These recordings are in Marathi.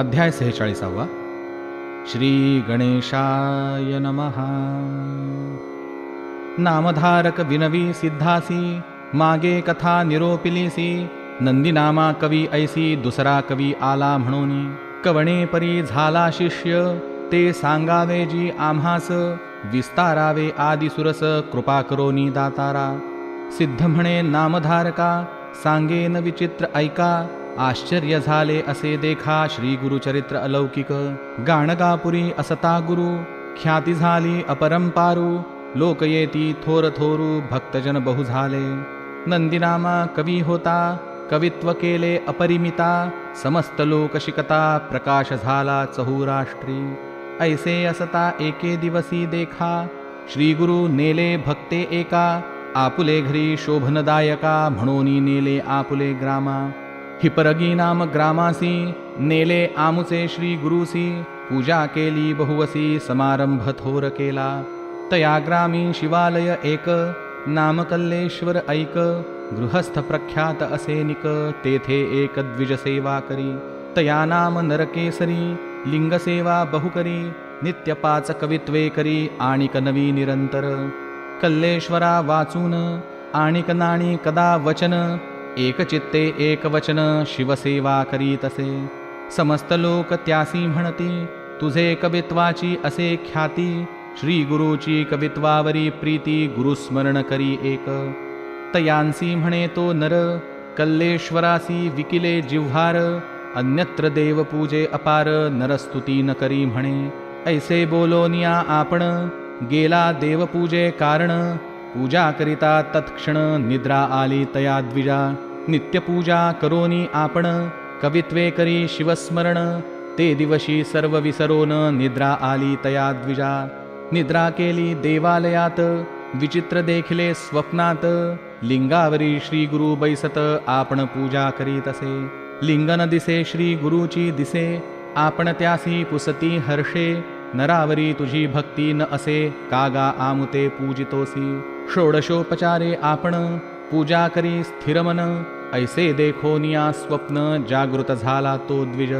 अध्याय सेहेचाळीसावा. श्री गणेशाय नमः. नामधारक विनवी सिद्धासी मागे कथा निरोपिलीसी नंदीनामा कवी ऐसी दुसरा कवी आला म्हणून. कवणे परी झाला शिष्य ते सांगावे जी आम्हास विस्तारावे आदिसुरस कृपा करोनी दातारा. सिद्ध म्हणे नामधारका सांगेन विचित्र ऐका आश्चर्य झाले असे देखा श्री गुरुचरित्र अलौकिक. गाणगापुरी असता गुरु ख्याती झाली अपरंपारू लोक येती थोर थोरू भक्तजन बहु झाले. नंदीनामा कवी होता कवित्व केले अपरिमिता समस्त लोक शिकता प्रकाश झाला चहुराष्ट्री. ऐसे असता एके दिवसी देखा श्री गुरु नेले भक्ते एका आपुले घरी शोभनदायका म्हणून नेले आपुले ग्रामा. हिपरगी नाम ग्रामासी नेले आमुचे श्री गुरुसी पूजा केली बहुवसी समारंभ थोर केला। तया ग्रामी शिवालय एक नामकल्लेश्वर ऐक गृहस्थ प्रख्यात असेनिक तेथे एक द्विज सेवा करी। तया नाम नरकेसरी लिंगसेवा बहुकरी नित्यपाच कवित्वे करी आणिक नवी निरंतर। कल्लेश्वरा वाचून आणिक नाणी कदा वचन एकचित्ते एकवचन शिवसेवा करी तसे समस्त लोक त्यासी म्हणती तुझे कवित्वाची असे ख्याती. श्री गुरुची कवित्वावरी प्रीती गुरुस्मरण करी एक. तयांसी म्हणे तो नर कल्लेश्वरासी विकिले जिव्हार. अन्यत्र देवपूजे अपार नरस्तुती न करी म्हणे. ऐसे बोलोनिया आपण गेला देवपूजे कारण. पूजा करिता तत्क्षण निद्रा आली तया द्विजा. नित्यपूजा करोनी आपण कवित्वे करी शिवस्मरण. ते दिवशी सर्व विसरोन निद्रा आली तया द्विजा. निद्रा केली देवालयात विचित्र देखिले स्वप्नात. लिंगावरी श्री गुरु बैसत आपण पूजा करीत असे लिंगन दिसे श्री गुरुची दिसे आपण त्यासी पुसती हर्षे. नरावरी तुझी भक्ती न असे कागा आमुते पूजितोसी. षोडशोपचारे आपण पूजा करी स्थिरमन ऐसे देखोनिया स्वप्न जागृत झाला तो द्विज.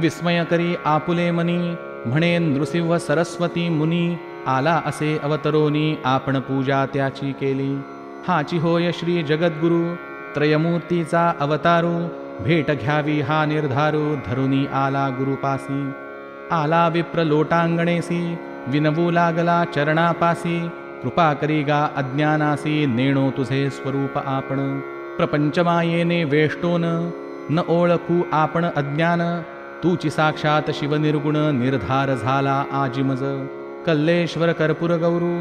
विस्मय करी आपुले मनी म्हणे नृसिंह सरस्वती मुनी आला असे अवतरोनी आपण पूजा त्याची केली. हाची होय श्री जगद्गुरु त्रयमूर्तीचा अवतारू भेट घ्यावी हा निर्धारू धरुनी आला गुरुपासी. आला विप्र लोटांगणेसी विनवू लागला चरणापासी कृपा करीगा अज्ञानासी नेणो तुझे स्वरूप आपण प्रपंचमायेने वेष्टोन न ओळखू आपण अज्ञान तूची साक्षात शिवनिर्गुण निर्धार झाला आजिमज कल्लेश्वर कर्पूर गौरू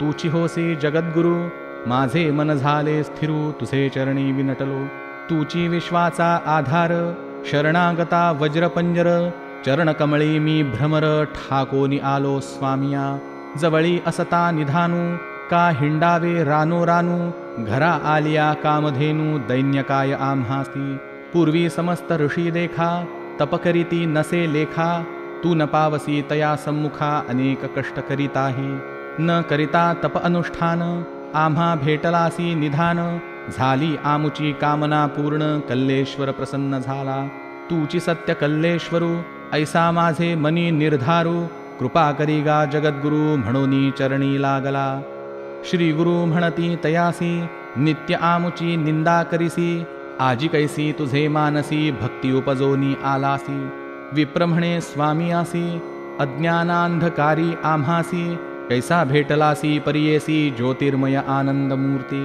तूची होसी जगद्गुरु माझे मन झाले स्थिरू तुझे चरणी विनटलो तूची विश्वाचा आधार शरणागता वज्रपंजर चरणकमळी मी भ्रमर ठाकोनी आलो स्वामिया जवळी असता निधानू का हिंडावे रानो रानू घरा आलिया कामधेनू दैन्यकाय आम्हासी पूर्वी समस्त ऋषी देखा तपकरिती नसे लेखा तू न पावसी तया सम्मुखा अनेक कष्ट करीताही। न करिता तप अनुष्ठान आम्हा भेटलासी निधान झाली आमुची कामना पूर्ण कल्लेश्वर प्रसन्न झाला। तूची सत्य कल्लेश्वरू ऐसा माझे मनी निर्धारू कृपा करी गा जगद्गुरु म्हणूनी चरणी लागला श्री गुरु म्हणती तयासी नित्य आमुची निंदा करीसी आजी कैसी तुझे मानसी भक्ती उपजोनी आलासी विप्रमणे स्वामी आसी अज्ञानांधकारी आम्हासी कैसा भेटलासी परियेसी ज्योतिर्मय आनंदमूर्ती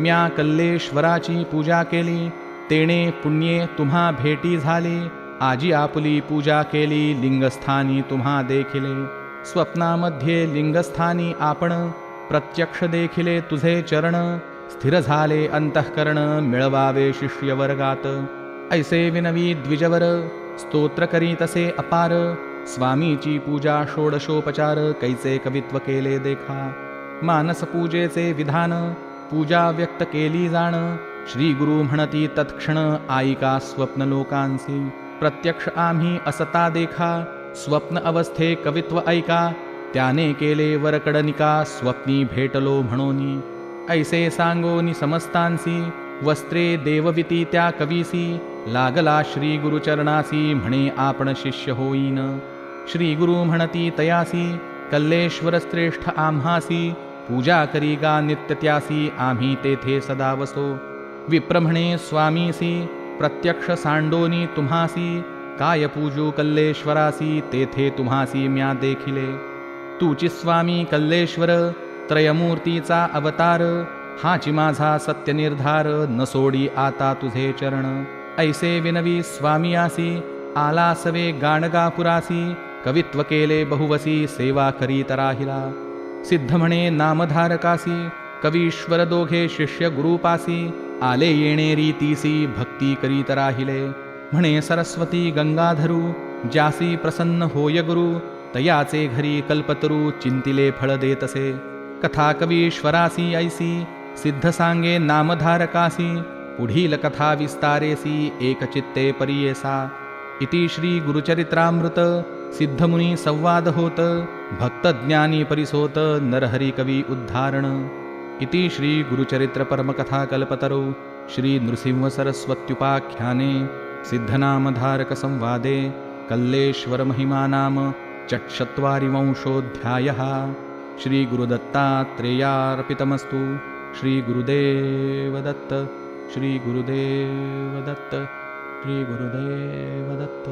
म्या कल्लेश्वराची पूजा केली तेणे पुण्ये तुम्हा भेटी झाली आजी आपली पूजा केली लिंगस्थानी तुम्हा देखिले। स्वप्नामध्ये लिंगस्थानी आपण प्रत्यक्ष देखिले तुझे चरण। स्थिर झाले अंतःकरण मिळवावे शिष्यवर्गात। ऐसे विनवी द्विजवर स्तोत्र करी तसे अपार। स्वामीची पूजा षोडशोपचार कैचे कवित्व केले देखा। मानस पूजेचे विधान पूजा व्यक्त केली जाण। श्री गुरु म्हणती तत्क्षण आईका स्वप्न लोकांसी प्रत्यक्ष आम्ही असता देखा स्वप्न अवस्थे कवित्व ऐका त्याने केले वरकडनिका स्वप्नी भेटलो म्हणोनी। ऐसे सांगोनी समस्तांसी वस्त्रे देवविती त्या कवीसी लागला श्री गुरुचरणासी म्हणे आपण शिष्य होईन। श्री गुरु म्हणती तयासी कल्लेश्वर श्रेष्ठ आम्हासी पूजा करी गा नित्य त्यासी आम्ही तेथे सदा वसो विप्र म्हणे स्वामीसी प्रत्यक्ष सांडोनी तुम्हासी काय पूजू कल्लेश्वरासी तेथे तुम्हासी म्या देखिले। तूची स्वामी कल्लेश्वर त्रयमूर्तीचा अवतार हाची माझा सत्यनिर्धार न सोडी आता तुझे चरण। ऐसे विनवी स्वामी आसी आला सवे गाणगापुरासी कवित्व केले बहुवसी सेवा करीत राहिला। सिद्ध म्हणे नामधारकासी कवीश्वर दोघे शिष्य गुरुपासी आले येणे रीतीसी भक्ती करीत राहिले म्हणे सरस्वती गंगाधरू ज्यासी प्रसन्न होय गुरु तयाचे घरी कल्पतरू चिंतिले फळ देतसे. कथा कवीश्वरासी ऐसी सिद्ध सांगे नामधारकासी पुढील कथा विस्तारेसी एकचित्ते परियेसा. इति श्री गुरुचरित्रामृत सिद्धमुनी संवाद होत भक्तज्ञानी परिसोत नरहरी कवी उद्धारण. इति श्रीगुरुचरित्रपरमकथाकल्पतरौ श्रीनृसिंहसरस्वत्युपाख्याने सिद्धनामधारकसंवादे कल्लेश्वरमहिमानाम चत्वारि वंशोऽध्यायः श्रीगुरुदत्तात्रेयार्पितमस्तु। श्रीगुरुदेवदत्त। श्रीगुरुदेवदत्त। श्रीगुरुदेवदत्त।